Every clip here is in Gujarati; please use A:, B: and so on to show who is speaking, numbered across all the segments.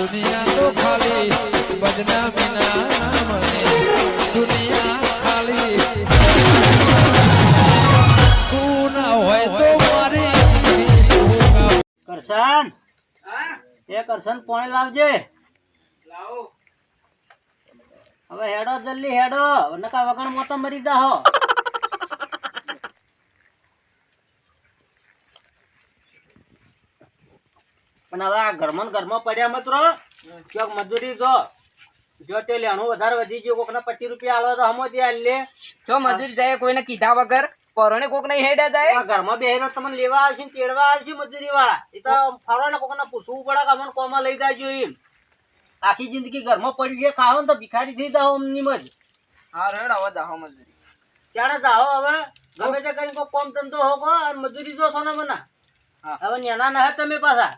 A: દુનિયા તો ખાલી બદનામી ના મને દુનિયા ખાલી તું ના હોય તો મારી
B: કરશન? એ કરશન પોણી લાવજે. હવે હેડો જલ્દી હેડો. નકા વગણ મોતો મરી જાહો. પણ હવે આ ઘરમાં ને ઘરમાં પડ્યા મત રહો. ક્યાંક મજૂરી જો. જો તે લેણું વધારે વધી ગયું કોકને પચીસ રૂપિયા આલો તો હમો ત્યાં લે
C: જો મજૂરી જાય કોઈને કીધા વગર પરોને કોક નહીં હેડ્યા જાય
B: ઘરમાં બેહીને તમને લેવા આવશે ને તેડવા આવશે મજૂરી વાળા એ તો ફરવા ને કોકને પૂછવું પડે કે અમને કોમાં લઈ જાજો એમ. આખી જિંદગી ઘરમાં પડી ગયા ખાઓ ને તો ભિખારી થઈ જાઓ અમની મજ.
C: હા રેડ હવે જાહો મજૂરી.
B: ત્યારે જાઓ હવે. ગમે તે કરીને કોઈ કોમ ધંધો હોગો અને મજૂરી જો સોના ને મને. હવે નેના ના તમે પાછા.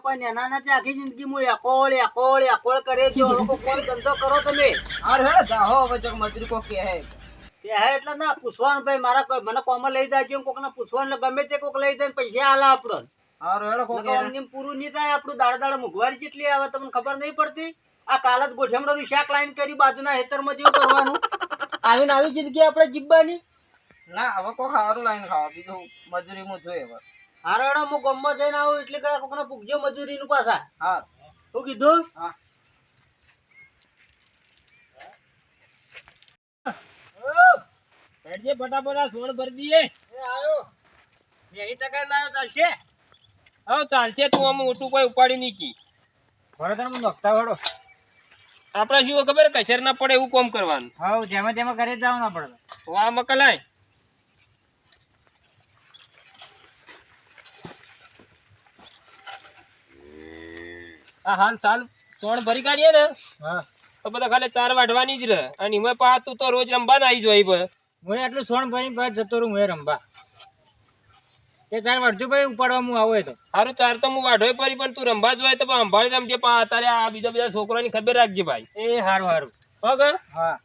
B: કોઈ નેના નથી આખી જિંદગી હું એકોળ એકોળ એકોળ કરે છે. લોકો કોમ ધંધો કરો તમે.
C: હા રેડ જાહો હવે જો મજૂરી કોક કે હે.
B: તે હે એટલે ના પૂછવાનું ભાઈ મારા મને કોમાં લઈ જાજો કોકને પૂછવાનું ગમે તે કોક લઈ જાય પૈસા આલા આપણો
C: હા રેડ કોક
B: નકર પૂરું નહીં થાય આપણું દાડે દાડે મોંઘવારી જેટલી આવે તમને ખબર નહીં પડતી? આ કાલ જ ગોઠેમડો શાક લાઈન કરી બાજુના હેતરમાં જેવું કરવાનું. આવીને આવી જિંદગી આપણે જીવવાની?
C: ના હવે કોક સારું લાઈન ખાવા બીજું મજૂરી હું જોઈએ હવે.
B: હારડો હું ગામમાં જઈને આવું એટલે કદાચ કોકને મજૂરી મજૂરીનું પાછા.
C: હા.
B: શું કીધું?
C: હા. હેડજે ફટાફટ સોળ ભરી દઈએ.
B: એ આયો. મેહી ટકા લાવ્યો ચાલશે?
C: હા ચાલશે. તું આમ મોટું કોઈ ઉપાડી નહીં કી
B: વડોદરા નખતા નોખતા આપડે
C: આપણે શું ખબર? કચર ના પડે એવું કોમ કરવાનું.
B: હા જેમાં તેમાં ઘરે જ જવું ના પડે
C: વાહ મકલાય. આ હાલ ચાલ સોણ ભરી કાઢીએ ને.
B: હા.
C: તો બધા ખાલી ચાર વાઢવાની જ રહે. અને એમાં પા તું તો રોજ રમવાના આવી જોઈ ભાઈ.
B: હું એટલું સોણ ભરીને પાછો જતો રહું હું રંબા એ ચાર વાઢજો ભાઈ ઉપાડવા હું આવો તો.
C: સારું ચાર તો હું વાઢો પડી પણ તું રમવા જ હોય તો સંભાળી રમજે પા. અત્યારે આ બીજા બધા છોકરાની ખબર રાખજે ભાઈ.
B: એ સારું સારું
C: ઓકે
B: હા.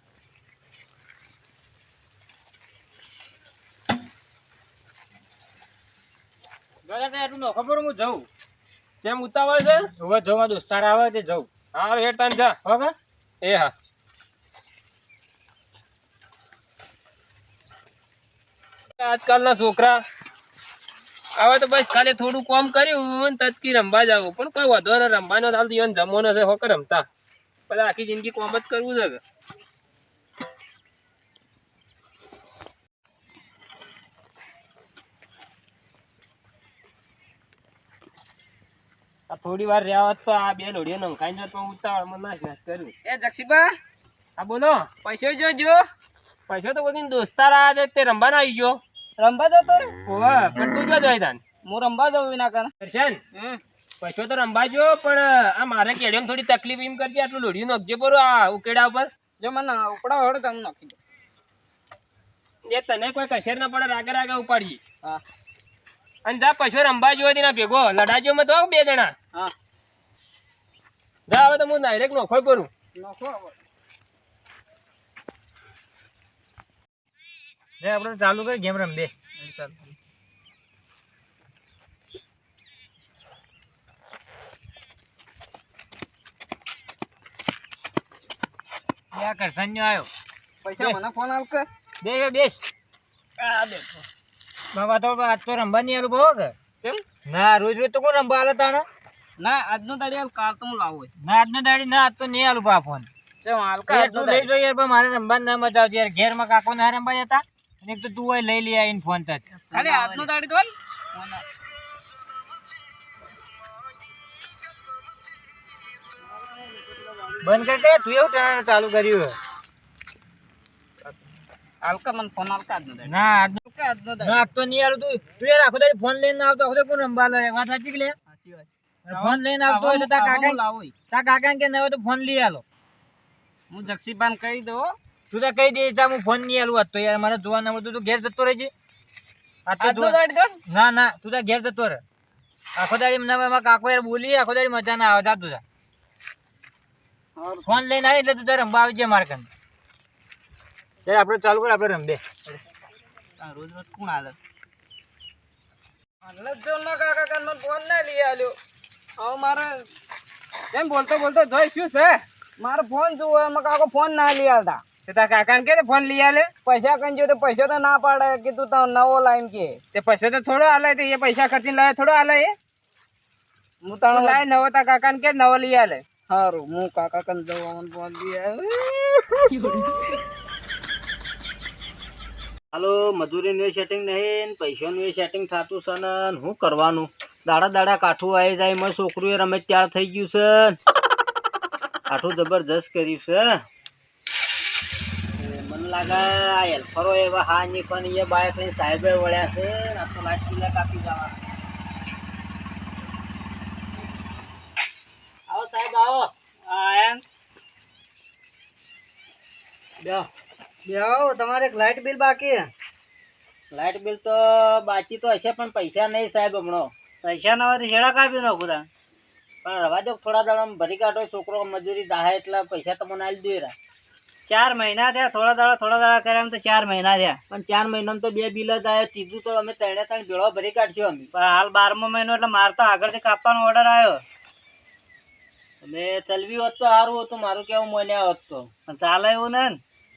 B: એટલું નો ખબર હું જઉં.
C: કેમ ઉતાવળ છે?
B: હવે જવા દોસ્તાર આવે તે જઉં.
C: હા હેઠ તાન જા.
B: હવે
C: એ હા. આજકાલના છોકરા હવે તો બસ ખાલી થોડું કોમ કર્યું તચકી તજકી રમવા જાવ. પણ કોઈ વધો ને રમવાનો હાલ તો ઈવન જમવાનો છે હોકે રમતા. પછી આખી જિંદગી કોમ જ કરવું છે આ થોડી વાર રહ્યા હોત તો આ બે લોડીઓ નંખાઈ જોત પણ ઉતાવળમાં નાશ નાશ કર્યું એ જક્ષીબા હા બોલો. પૈસો જોજો. પૈસો તો બધી દોસ્તાર આ તે રમવાનો આવી ગયો. રમવા જતો રે ઓવા પણ તું જો જોઈ તાન. હું રમવા જવું વિના કર દર્શન પૈસો તો રમવા જો પણ આ મારે કેડિયમ થોડી તકલીફ એમ કરજે આટલું લોડિયું નાખજે બરો આ ઉકેડા ઉપર. જો મને ઉપડા હોડ તમને નાખી દો. એ તને કોઈ કસેર ના પડે રાગે રાગે ઉપાડીએ. હા. અને જા પશુ રમવા જોયો તેના ભેગો. લડાજો માં તો બે જણા. હા. જા હવે તો હું ડાયરેક્ટ નોખો કરું નોખો
B: રે આપણે ચાલુ કરી ગેમ રમ બે યા કરસન્યો આવ્યો
C: પૈસા મને ફોન આવ કર
B: બે બેસ.
C: આ દેખો
B: બાબા તો આજ તો રમવા નહીં આલું ભાવ કે.
C: કેમ?
B: ના રોજ રોજ તો કોણ રમવા આલે તાણે?
C: ના આજનો દાડી આલ કાલ તો હું લાવું
B: ના આજનો દાડી ના આજ તો નહીં આલું બા ફોન.
C: કેમ હાલ
B: યાર તું લઈ જો યાર પણ મારે રમવા ના મજા આવતી. યાર ઘેરમાં કાકો ના રમવા જતા અને એક તો તું હોય લઈ લઈ આવીને ફોન તક
C: ખાલી આજનો દાડી તો
B: બંધ કરી તું એવું ટાણા ચાલુ કર્યું
C: હાલકા મને ફોન હાલકા
B: ના આજનો
C: હાલકા આજનો
B: ના આજ તો નહીં યાર તું. તું યાર આખો દાડી ફોન લઈને આવતો આખો કોણ રમવા લે વાત સાચી કે લે ફોન લઈને આવતો હોય તો તા કાકા
C: લાવું
B: તા કાકા કે ન હોય તો ફોન લઈ આલો.
C: હું જક્ષીપાન કહી દો
B: તું તો કહી દે જા હું ફોન નહીં આલું તો યાર. મારે જોવા ન મળતું તું ઘેર જતો રહેજે. ના ના તું તો ઘેર જતો રહે. આખો દાડી મને કાકો યાર બોલી આખો દાડી મજા ના આવે. જા તું ફોન લઈને આવી એટલે તું તારે રમવા આવજે મારે કન ચાલ આપણે ચાલુ કર આપણે રમબે
C: રોજ રોજ કોણ હાલે? કાકા કાન મને ફોન ના લઈ આલ્યો. હવે મારે
A: એમ બોલતો બોલતો જોઈ શું છે? મારો ફોન જોવો એમાં કાકો ફોન ના લઈ આવતા તે તારા કાકાને કે ફોન લઈ આલે? પૈસા કઈ જો પૈસા તો ના પાડે. કે તું તો નવો લાઈન કે. તે પૈસા તો થોડો આલે તો એ પૈસા ખર્ચીને લાવે થોડો આલે એ? હું તારો લાય નવો તારા કાકાને કે નવો લઈ આલે? સારું હું કાકા કન જવાનું ફોન લઈ આવે
B: હાલો, મજૂરીનું સેટિંગ નહીં, પૈસાનું સેટિંગ થતું છે ને શું કરવાનું? દાડા દાડા કાઠું આવી જાય મેં છોકરું રમે ત્યાર થઈ ગયું છે. કાઠું જબરજસ્ત કર્યું છે. એ મને લાગે આ હેલ્પરો એવા હા ની પણ એ બાયક લઈને સાહેબે વળ્યા છે આખો લાઈટ કિલ્લા કાપી જવા. આવો સાહેબ, આવો.
A: આયા
B: બેહો.
D: બેહો તમારે એક લાઇટ બિલ બાકી હે.
B: લાઈટ બિલ તો બાકી તો હશે પણ પૈસા નહીં સાહેબ હમણાં.
D: પૈસા ના હોય તો છેડા કાપી નાખું તા
B: પણ રવા દો થોડા દાડા ભરી કાઢો છોકરો મજૂરી દાહે એટલે પૈસા તમને આવી રા
D: ચાર મહિના થયા થોડા દાડા થોડા દાડા કર્યા એમ તો ચાર મહિના થયા.
B: પણ ચાર મહિનામાં તો બે બિલ જ આવ્યા ત્રીજું તો અમે ત્રણે ત્રણ ભેળો ભરી કાઢશું અમે.
D: પણ હાલ બારમો મહિનો એટલે મારે તો આગળથી કાપવાનો ઓર્ડર આવ્યો
B: અમે ચલવી હોત તો સારું હતું મારું કેવું મને હોત તો.
D: પણ ચાલે એવું ને?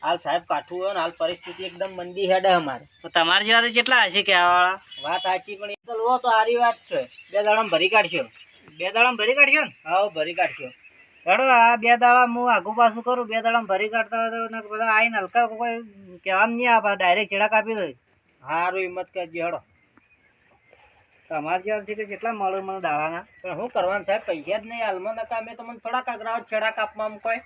B: હાલ સાહેબ કાઠું હોય ને હાલ પરિસ્થિતિ એકદમ મંદી હેડે અમારે.
D: તો તમારી જેવા તો કેટલા હશે કે વાળા
B: વાત સાચી પણ એ ચલવો તો સારી વાત છે. બે દાડામાં ભરી કાઢશો.
D: બે દાડામાં ભરી કાઢશો ને?
B: હા ભરી કાઢશો.
D: હેડો આ બે દાડા હું આગુ પાછું કરું બે દાડામાં ભરી કાઢતા હોય તો બધા આવીને હલકા કોઈ કહેવામાં નહીં આપે ડાયરેક્ટ છેડા કાપી દો.
B: સારું હિંમત કરજો હેડો.
D: તમારી જેવાથી કે કેટલા મળે મને દાડાના?
B: પણ શું કરવાનું સાહેબ પૈસા જ નહીં હાલમાં નકા અમે તમને થોડા કાગરાઓ છેડા કાપવામાં કોઈ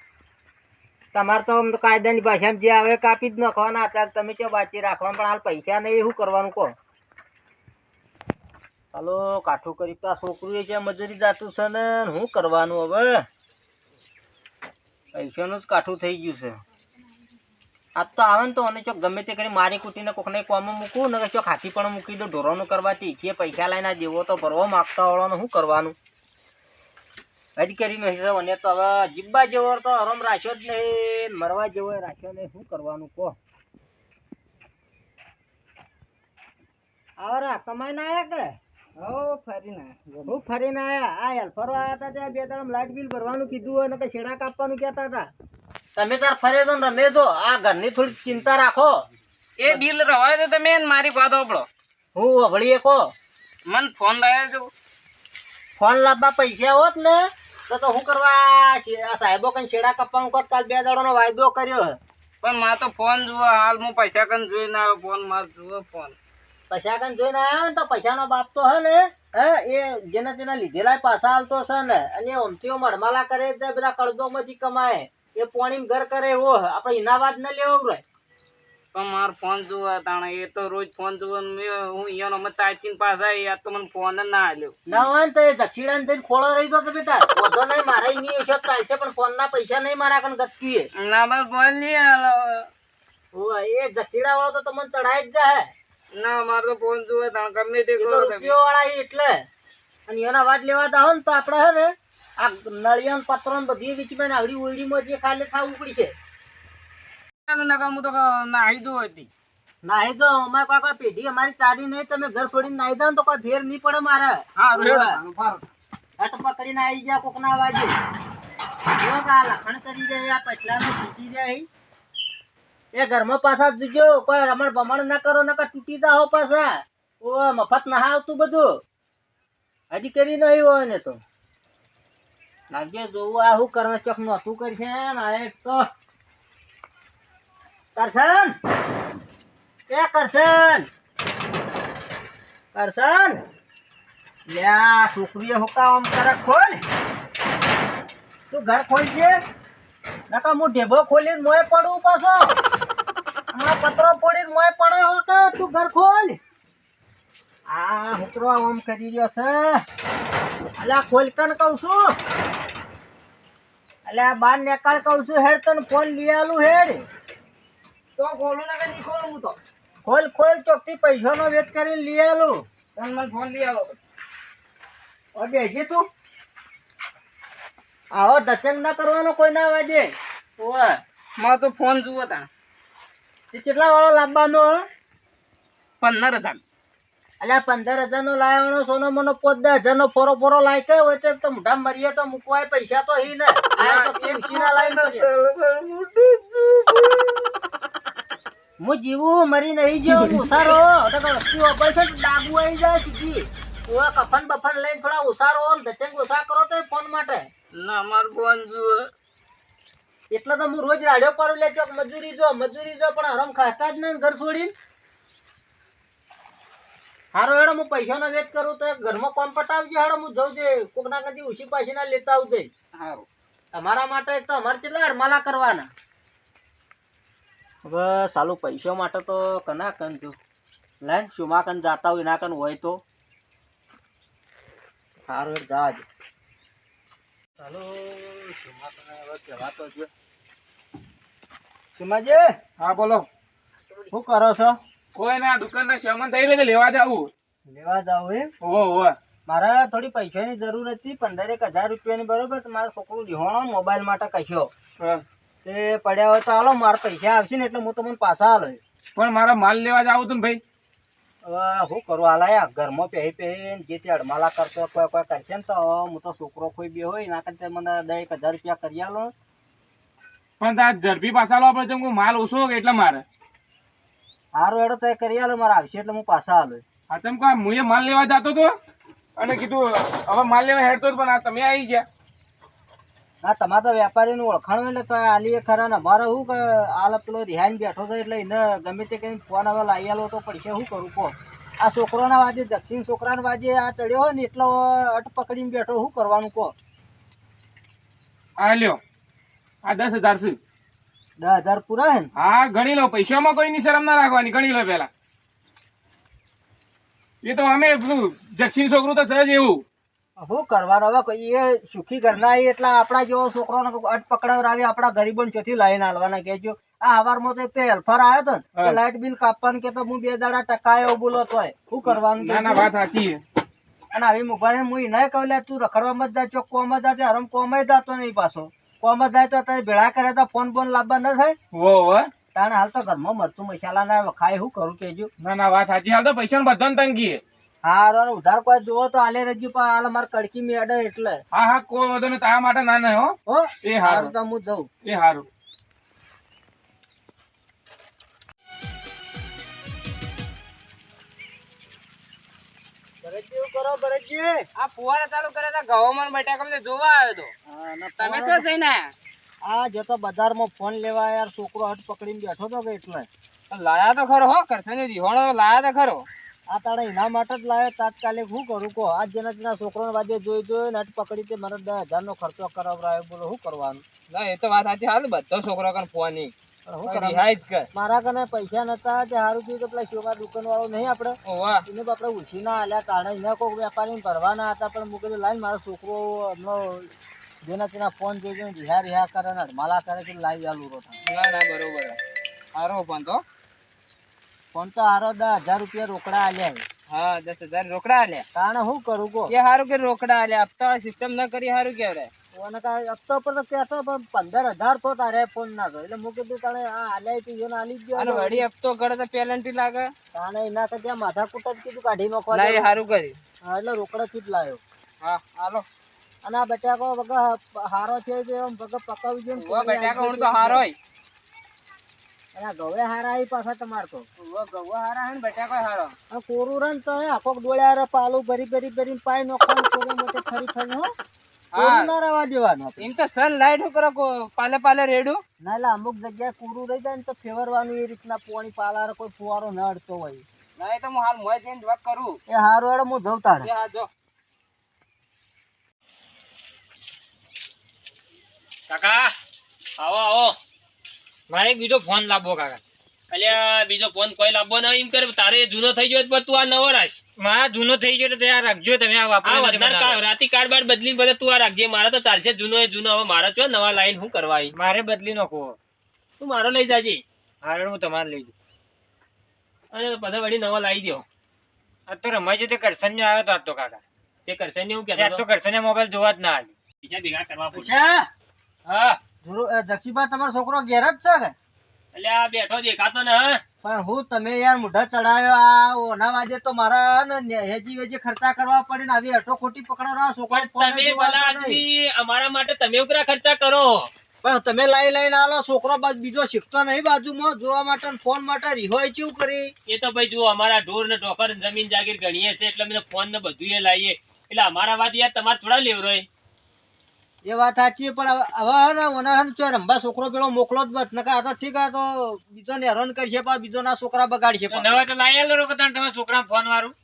B: તમારે તો કાયદાની ભાષામાં જે આવે કાપી જ નાખવાના. અત્યારે તમે ચો વાંચી રાખવાનું, પણ હાલ પૈસા નહીં શું કરવાનું કહો હાલો, કાઠું કરી તો આ છોકરું છે મજૂરી જાતું છે ને, શું કરવાનું હવે? પૈસાનું જ કાઠું થઈ ગયું છે. આ તો આવે ને તો અને ચોક ગમે તે કરી મારી કૂટીને કોકને કોમમાં મૂકવું ને ચોક હાથી પણ મૂકી દો ઢોરોનું કરવાથી. કે પૈસા લઈને દેવો તો ભરવો, માગતા હોવાનું શું કરવાનું? હજી કરીને અને તો હવે જીબ્બા જેવો તો હરમ રાખ્યો જ નહીં મરવા જેવો રાખ્યો નહીં. શું કરવાનું કહો? આવરા કમાઈને આયા કે?
A: હો ફરીને
B: હું ફરીને આયા? આ હેલ્પરો આયા હતા ત્યાં બે દાડા લાઇટ બિલ ભરવાનું કીધું અને ને છેડા કાપવાનું કહેતા હતા તમે તાર ફરે તો ને રમે તો આ ઘરની થોડી ચિંતા રાખો.
A: એ બિલ રવાય તો તમે મારી વાત આપડો
B: હું વળીએ કહો?
A: મન ફોન લાવ્યો છું.
B: ફોન લાવવા પૈસા હોત ને તો તો શું કરવા આ સાહેબો કઈ છેડા કાપવાનું કોત કાલ બે દાડાનો વાયદો કર્યો હે.
A: પણ માં તો ફોન જુઓ હાલ હું પૈસા કન જોઈ ના આવ્યો ફોનમાં જુઓ ફોન.
B: પૈસા કઈ જોઈને આવ્યો ને તો પૈસાનો બાપ તો હે ને હે એ જેને તેના લીધેલા પાછા આવતો છે ને અને ઓમતીઓ મડમાલા કરે બધા બધા કળદોમાંથી કમાય. એ પોણીમ ઘર કરે એવો હે. આપણે એના વાત ન લેવો રે.
A: પણ મારો ફોન જુઓ તાણે એ તો રોજ ફોન જુઓ હું એનો મત તાચીન પાછા યાર તો મને ફોન જ ના આલ્યો.
B: ના હોય ને તો એ દક્ષિણાને થઈને ખોળો રહી તો તમે તાર વધો નહીં મારે નહીં ઓછો ચાલશે પણ ફોનના પૈસા નહીં મારા કણ ગતકીએ
A: ના બસ ફોન નહીં
B: હાલો એ દક્ષિણા વાળો તો તમને ચડાઈ જ જાય
A: ના મારે તો ફોન જુઓ તાણે ગમે તે
B: એ
A: કરો
B: રૂપિયો વાળા એટલે. અને એના વાત લેવા જાવ ને તો આપણે હે ને આ નળિયા પત્રો બધી બધી વીચમાં આવડી ઓયડીમાં જે ખાલી થા ઉકડી છે.
A: તો નાહી હતી.
B: નાહી દો અમારે કોઈ કોઈ પેઢી અમારી તારી નહીં. તમે ઘર છોડીને નાહી જાવ તો કોઈ ફેર નહીં પડે મારે.
A: હા
B: હટ પકડીને આવી ગયા કોકના વાજે જો કે આ લખણ કરી જાય આ પછલાને તૂટી જાય એ ઘરમાં પાછા જોજો. કોઈ રમણ બમણ ના કરો નકર તૂટી જાઓ પાછા. ઓ મફત ના આવતું બધું. હજી કરી નહીં હોય ને તો. લાગજે જોવું આ શું કરે ચોક નહોતું કરશે ને એક તો કરશન? એ કરશન? કરશન? લ્યા, છોકરીએ હુકા આમ કરે ખોલ. તું ઘર ખોલજે નકા હું ઢેબો ખોલીને મોય પડું પાછો. હમણાં પતરો પડીને મોય પડે હો કે તું ઘર ખોલ. આ હુકરો આમ કરી રહ્યો છે. અલા ખોલ કન કહું છું. અલ્યા બાર નેકાળ કહું છું. હેડ, તને ફોન લઈ હેડ.
A: તો ખોલું ને નહીં ખોલું હું તો?
B: ખોલ ખોલ ચોકથી પૈસાનો વેટ કરીને લઈ આલું.
A: તમે મને ફોન લઈ આવો
B: ઓ બેસી તું. આવો દચંગ ના કરવાનો કોઈ ના વાજે ઓવે.
A: મારે તો ફોન જુઓ તા
B: તે કેટલા વાળો લાવવાનો?
A: પંદર હજાર.
B: અલ્યા પંદર હજાર નો લાવવાનો સોનો મોનો પોત દસ હજાર નો ફોરો ફોરો લાય કે હોય તો તો મોઢા મરીએ તો મૂકવાય પૈસા તો હી ને. આ તો કેમ લાવીને કર્યો. હું જીવું મરી નહીં ગયો ઉસારો. વસ્તી વાપરે છે ડાબુ આવી જાય સીધી. ઓવા કફન બફન લઈને થોડા ઉસારો ઓમ ધચંગ ઉસા કરો તો ફોન માટે.
C: ના માર ફોન જુઓ.
B: એટલે તો હું રોજ રાડ્યો પાડું લે ચોક મજૂરી જો મજૂરી જો પણ હરમ ખાતા જ નહીં ઘર છોડીને. હારો હેડો હું પૈસાનો વેચ કરું તો ઘરમાં કોમ પટાવજે હેડો હું જઉં છે કોકના કદી ઉછી પાછી ના લેતા આવજે.
C: સારું
B: તમારા માટે તો અમારે કેટલા અડમાલા કરવાના? હવે સાલું પૈસા માટે તો કના કન તું લાઈન શુમા કન જાતા હોય ના કન હોય તો? સારું જાજ ચાલો શુમા કને હવે કહેવાતો છે. શુમાજી?
C: હા બોલો.
B: શું કરો છો?
C: કોઈ ના દુકાનના સામાન થઈ રહ્યો લેવા જાવું
B: લેવા જાવ એમ?
C: ઓહો ઓહો
B: મારે થોડી પૈસાની જરૂર હતી પંદર એક હજાર રૂપિયાની બરોબર મારે છોકરું રિહોણો મોબાઈલ માટે કહ્યો
C: હા.
B: તે પડ્યા હોય તો હાલો મારા પૈસા આવશે ને એટલે હું તમને પાછા હાલો
C: પણ મારા માલ લેવા જાવું તું ને ભાઈ?
B: હવે શું કરું હાલાયા ઘરમાં પહેરી પહેરી જે તે અડમાલા કરતો કોઈ કોઈ કરશે ને તો હું તો છોકરો કોઈ બે હોય ના કરતા મને દસ એક હજાર રૂપિયા કરી આલો.
C: પણ તાર ઝડપી પાછા લો આપણે જેમ માલ ઓછો એટલે મારે.
B: સારું એડો તો કરી આલો મારે આવશે એટલે હું પાછા હાલો
C: આ તેમ કહું હું માલ લેવા જતો તો? અને કીધું હવે માલ લેવા હેડતો જ પણ આ તમે આવી ગયા.
B: હા તમારે તો વેપારીનું ઓળખાણ હોય એટલે તો આલી ખરા ને અમારે શું કે આલ પેલો રિહાઈન બેઠો છે એટલે એને ગમે તે કઈ ફોન હવે લાવી આલો તો પડશે શું કરું કહો? આ છોકરોના વાજે દક્ષિણ છોકરાના વાજે આ ચડ્યો હોય ને એટલો અટ પકડીને બેઠો શું કરવાનું કહો?
C: આ લ્યો આ દસ હજાર છે.
B: દસ હજાર પૂરા હે
C: હા ગણી લો પૈસામાં કોઈ ની શરમ ના રાખવાની ગણી લો પેલા એ તો અમે પેલું દક્ષિણ છોકરું તો સહજ એવું.
B: શું કરવાનું? હવે કોઈ એ સુખી ઘરના એ એટલા આપણા જેવો છોકરોને અટ પકડાવરાવી આપણા ગરીબોને ચોથી લાઈન હાલવાના કહેજો આ હવારમાં તો એક તો હેલ્ફર આવ્યો હતો ને લાઇટ બિલ કાપવાનું કે તો હું બે દાડા ટકાયો બોલો તોય. શું કરવાનું
C: ના ના વાત સાચી
B: અને આવી મુભારે હું એને કહું લે તું રખડવા મત ચોક કોમ જ જા હરમ કોમ જ નહીં પાછો. કોમ જાય તો તારે ભેળા કરે તો ફોન બોન લાવવા ન થાય?
C: હો હો.
B: તાણે હાલ તો ઘરમાં મરતું મસાલા ના ખાય શું કરું કેજો
C: ના ના વાત સાચી. હાલ તો પૈસા બધાને તંગી.
B: હારો ઉધાર કોઈ જોવો તો આલે રજુ પણ હાલ મારે કડકી મેડે એટલે.
C: હા હા કોઈ વધુ નહીં તારા માટે ના ના હો.
B: હો?
C: એ
B: હારું.
C: હારું
B: તો હું જઉં.
C: એ હારું.
B: ભરતજી કરો ભરતજી?
C: આ ફુવારા ચાલુ કરે તો ગવર્મેન્ટ બેઠા જોવા આવ્યો તો. તમે
B: ફોન-
C: તો જઈને
B: આ જતો બજારમાં ફોન લેવા યાર છોકરો હટ પકડીને બેઠો તો કે એટલે.
C: લાયા તો ખરો હો કરશે ને રીહોણો લાયા તો ખરો.
B: આ તારે એના માટે જ લાવ્યો તાત્કાલિક હું કરું? કહો આ જેના તેના છોકરોને વાજે જોઈ જોઈ ને પકડી તે મને દસ હજાર નો ખર્ચો કરાવરાયો બોલો શું કરવાનું?
C: ના એ તો વાત સાચી હાલ બધો છોકરો કણ ફોન
B: મારા કને પૈસા નતા તે સારું થયું કે પેલા શોભા દુકાન વાળો નહીં
C: આપડે
B: એને આપણે ઉછી ના આલ્યા કારણે અહીંયા કોઈ વેપારી ભરવાના હતા પણ મૂકેલું લાઈન મારો છોકરો એમનો જેના તેના ફોન જોઈ જોઈને રિહા રિહા કરે ને માલા કરે કે લાવી આલુ રોટા
C: ના ના બરોબર સારો પણ તો.
B: ફોન તો હારો દસ હજાર રૂપિયા રોકડા આલ્યા
C: હા દસ હજાર રોકડા આલ્યા.
B: કારણે શું કરું કહો?
C: એ સારું કે રોકડા આલ્યા? હપ્તા સિસ્ટમ ના કરી સારું કેવડે?
B: ઓને કાંઈ હપ્તો પર તો કહેતો પણ પંદર હજાર તો તારે ફોન ના થયો એટલે મૂકી કીધું તારે આ આલ્યા તું એને આલી જ
C: અને વળી હપ્તો કરે તો પેલન્ટી લાગે.
B: તાણે એના કરતા માથા કૂટ કીધું કાઢી નાખવા
C: ના એ
B: દે.
C: કરી
B: હા, એટલે રોકડા થી લાવ્યો
C: હા હાલો.
B: અને આ બટાકો વગર હારો છે જે વગર પકાવી
C: તો હારો હોય.
B: અને ગવે હારા આવી પાછા તમારે તો.
C: ઉવા હારા હે ને બેટા કોઈ હારો?
B: આ કોરું રન તો હે આખો ડોળ્યા રે પાલું ભરી ભરી ભરી પાઈ નાખવાનું કોરું મોટે ફરી ફરી હો. કોરું ના રહેવા દેવાનું
C: એમ તો સન લાઈટ કરો પાલે પાલે રેડું?
B: ના એટલે અમુક જગ્યાએ કોરું રહી જાય ને તો ફેવરવાનું એ રીતના પોણી પાલા કોઈ ફુવારો ન અડતો હોય.
C: ના એ તો હું હાલ મોય જઈને વાત કરું.
B: એ હારું હેડો હું જઉં તાણે
C: હા જો. કાકા આવો આવો.
B: મારે બીજો ફોન લાવવો કાકા.
C: અલ્યા બીજો ફોન કોઈ લાવવો ના એમ કરે તારે જૂનો થઈ ગયો તું આ નવો રાખ.
B: મારા જૂનો થઈ ગયો તો રાખજો તમે આ
C: રાતી કાર્ડ બાર બદલી બધા તું આ રાખજે મારા તો ચાલશે જૂનો એ જૂનો હવે મારા છો નવા લાઈન હું કરવા
B: મારે બદલી નાખો.
C: તું મારો લઈ જાજે.
B: હારે હું તમારે લઈ જઉં.
C: અને બધા વળી નવા લાવી દો
B: આ તો રમાઈ તે કરશન ને આવ્યો તો આજ તો કાકા.
C: તે કરશન ને હું
B: આજ તો
C: કહેતો
B: કરશન મોબાઈલ જોવા જ ના આવી
C: બીજા ભેગા કરવા પડશે હા.
B: જક્ષીબા તમારો છોકરો ઘેર જ છે કે
C: એટલે આ બેઠો દેખાતો ને
B: પણ હું તમે યાર મોઢા ચડાવ્યો આ ઓના વાજે તો મારા હેજી વેજી ખર્ચા કરવા પડે ને આવી હટો ખોટી પકડાવા છોકરા
C: તમે ભલા આદમી અમારા માટે તમે ઉકરા ખર્ચા કરો.
B: પણ તમે લઈ લઈને આલો છોકરો બાદ બીજો શીખતો નહીં બાજુમાં જોવા માટે ફોન માટે રિહોય કેવું કરી?
C: એ તો ભાઈ જુઓ અમારા ઢોર ને ઢોકર જમીન જાગીર ગણીએ છે એટલે અમે ફોન ને બધું એ લાવીએ એટલે અમારા વાત યાર તમારે થોડા લેવરોય.
B: એ વાત સાચી પણ હવે હવે હે ઓના હે રંભા છોકરો પેલો મોકલો જ બસ. નકા આ તો ઠીક આ તો બીજો ને હેરાન કરશે પા બીજો ના છોકરા બગાડશે પા.
C: નવા તો લાયા લો કે તમે છોકરા ફોન વાળું.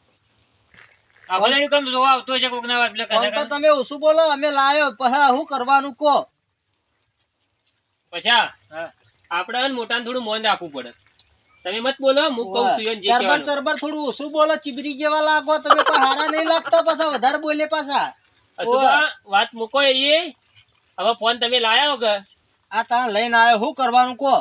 C: આ ભલે જોવા આવતો છે કોક ના વાત
B: ફોન તો તમે ઓછું બોલો અમે લાયો. પછી શું કરવાનું કો
C: પછી આપણે હે ને થોડું મોન રાખવું પડે. તમે મત બોલો હું કહું છું જે.
B: થોડું ઓછું બોલો ચીબરી જેવા લાગો તમે કોઈ હારા નહીં લાગતા પાછા વધારે બોલે પાછા.
C: વાત મૂકો એ. હવે ફોન તમે લાયા વગર.
B: આ તાણે લઈને આવ્યો શું કરવાનું કો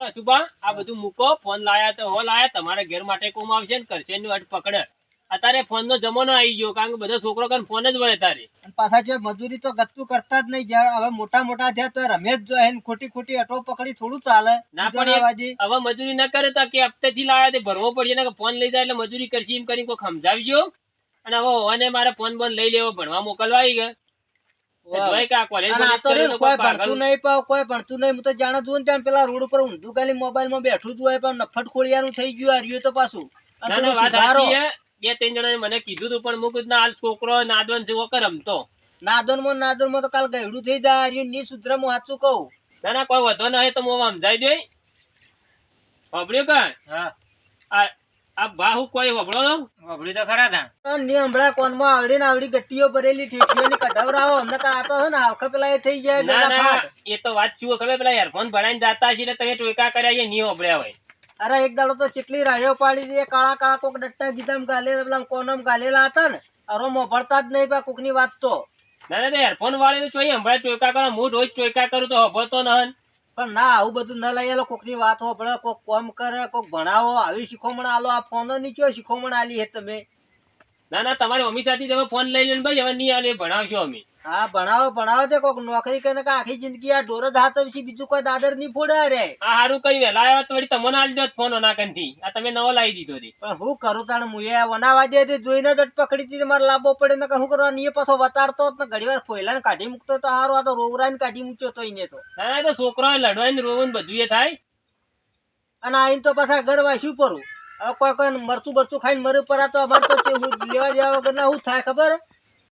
C: અશુભા આ બધું મૂકો ફોન લાયા તો હો લાયા તમારા ઘેર માટે કોમ આવશે ને કરશે ને અટ પકડે. અત્યારે ફોન નો જમાનો આવી ગયો કારણ કે બધા છોકરો કને ફોન જ વળે તારે.
B: પાછા જે મજૂરી તો ગત્તું કરતા જ નહીં જ્યારે હવે મોટા મોટા થયા તો રમેશ જો ખોટી ખોટી અટો પકડી થોડું ચાલે.
C: ના
B: પડે.
C: હવે મજૂરી ના કરે તો કે હપ્તેથી લાયા તે ભરવો પડશે ને ફોન લઈ જાય એટલે મજૂરી કરશે એમ કરીને કોઈ સમજાવજો. અને હવે હોવાને મારે ફોન બોન લઈ લેવો ભણવા મોકલવા આવી ગયા.
B: જાણે ને
C: ના, ના. બે ત્રણ જણાએ મને કીધું તું પણ મુકુદ ના હાલ છોકરો નાદવન જેવો રમતો
B: નાદોનમાં નાદોનમાં તો કાલ ગયડું થઈ જાય રહ્યું ની સુધર હું સાચું કહું.
C: ના ના કોઈ વધો નહીં તો હું સમજાઈ દે સાંભળ્યું કે આ બાહુ કોઈ વભળો વભળી તો ખરા તા.
B: ની હમણાં કોનમાં આવડી ને આવડી ગટ્ટીઓ ભરેલી ઠેઠીઓની કઢાવરાવો અમને કાં તો હે ને આખા પેલા એ થઈ જાય
C: ના
B: બેડા
C: ના
B: ફાટ.
C: એ તો વાત ખબર પેલા હેરફોન ભરાઈને જાતા એટલે તમે ટોકા કર્યા છે નહીં વભળ્યા હોય.
B: અરે એક દાડો તો ચેટલી રાડીઓ પાડી દે કાળા કાળા કોક ડટ્ટા ગીધામ ગાલેલા પેલા કોનમ ગાલેલા હતા ને અરો મોભળતા જ નહીં પા કોકની વાત તો.
C: ના ના હેરફોન વાળે તો જોઈએ હમણાં ટોયકા કરો હું રોજ ટોકા કરું તો હોભળતો ન.
B: પણ ના, આવું બધું ના લઈ આલો કોકની વાત હોભળે કોક કોમ કરે, કોક ભણાવો, આવી શીખોમણ આલો, આ ફોનો નીચો શીખોમણ આલી હે તમે.
C: ના ના, તમારી મમ્મી સાથે તમે ફોન લઈ લઈને ભાઈ, હવે નહીં આલે, ભણાવશો અમે.
B: હા ભણાવો ભણાવો છે કોક નોકરી કરીને આખી જિંદગી આ ઢોર જ હાથ પછી બીજું કોઈ દાદર નહીં ફોડે રે.
C: આ હારું કઈ વહેલા આવ્યા તો તમને આલી દો ફોન ઓનાકનથી આ તમે નવો લાવી દીધો હતી
B: પણ હું કરું તાણ મુએ વનાવા દે તે જોઈને જ પકડી હતી મારે લાંબો પડે ને હું કરવા એ પાછો વતાડતો ને ઘડી વાર ફોયલા ને કાઢી મૂકતો તો હારો આ તો રોવરાઈને કાઢી મૂક્યો તો એને તો.
C: હા તો છોકરો લડવાય ને રોવું બધું એ થાય.
B: અને આઈને તો પાછા ઘર શું પરું હવે કોઈ કોઈ મરચું બરચું ખાઈને મરું પર તો અમારે તો લેવા દેવા વગર ના શું થાય ખબર?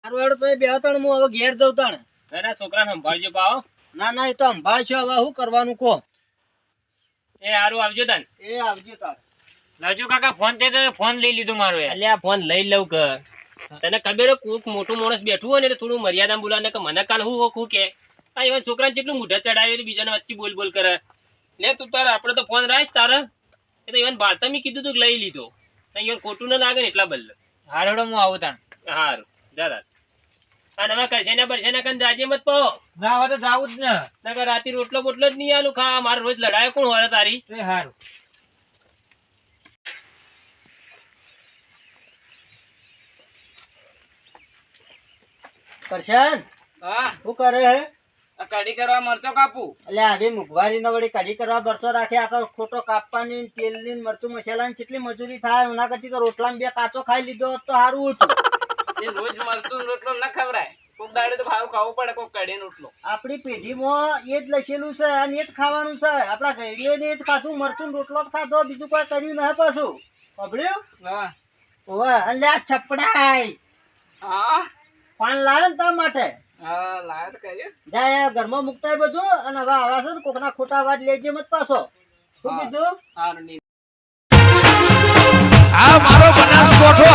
B: મારું તો બે ત્રણ હું હવે ઘેર જઉં તાણ.
C: ના છોકરા સંભાળજો પાઓ
B: ના ના એ તો સંભાળશો હવે શું કરવાનું કહો?
C: એ હારું આવજો તાન
B: એ આવજો તાર
C: લાવજો કાકા ફોન તે તો ફોન લઈ લીધો મારો અલ્યા ફોન લઈ લઉં કે. તને ખબર કોક મોટું માણસ બેઠું હોય ને થોડું મર્યાદા બોલાવે કે મને કાલ હું હું કે? આ એવા છોકરાને જેટલું મોઢે ચડાવ્યું બીજાને વચ્ચે બોલ બોલ કરે. લે તું તાર આપણે તો ફોન રાખ તારે. એ તો ઇવન બાળતા મેં કીધું તું લઈ લીધો. ઇવન ખોટું ના લાગે ને એટલા બદલે. હારોડો હું આવું તાણ. હારું જા તાર. અને હવે કરશે ને કન જાજે મત પો
D: ના હવે તો જાવું જ ને.
C: નકર રાતી રોટલો બોટલો જ નહીં આલું ખા. મારે રોજ લડાય કોણ હોય તારી?
D: એ હારું.
B: કરશન
C: હા.
B: શું કરે હે?
C: કઢી કરવા મરચો કાપું.
B: એટલે આવી મુખવારી ના વળી કઢી કરવા મરચો રાખે. આ તો ખોટો કાપવાની તેલની મરચું મરચું મસાલાની કેટલી મજૂરી થાય એના કરતી તો રોટલામાં બે કાચો ખાઈ લીધો તો સારું હતું.
C: એ રોજ મરચું રોટલો ના ખવરાય. કોક દાડે તો ભાવ ખાવો પડે કોક કઢી રોટલો.
B: આપણી પેઢીમાં એ જ લખેલું છે અને એ જ ખાવાનું છે. આપણા ઘડીઓને એ જ ખાધું મરચું રોટલો જ ખાધો બીજું કોઈ કર્યું ના પાછું. પબડ્યું
C: હા.
B: ઓવે અલ્યા છપડાય.
C: હા.
B: પાન લાવે ને તાર માટે.
C: હા લાયત કર્યું
B: જાય ઘરમાં મુકતા બધું અને હવે આવડા છે ને કોકના ખોટા વાત લેજે મત પાછો. શું કીધું?
C: સારું નહીં
A: આ મારો બનાસકોઠો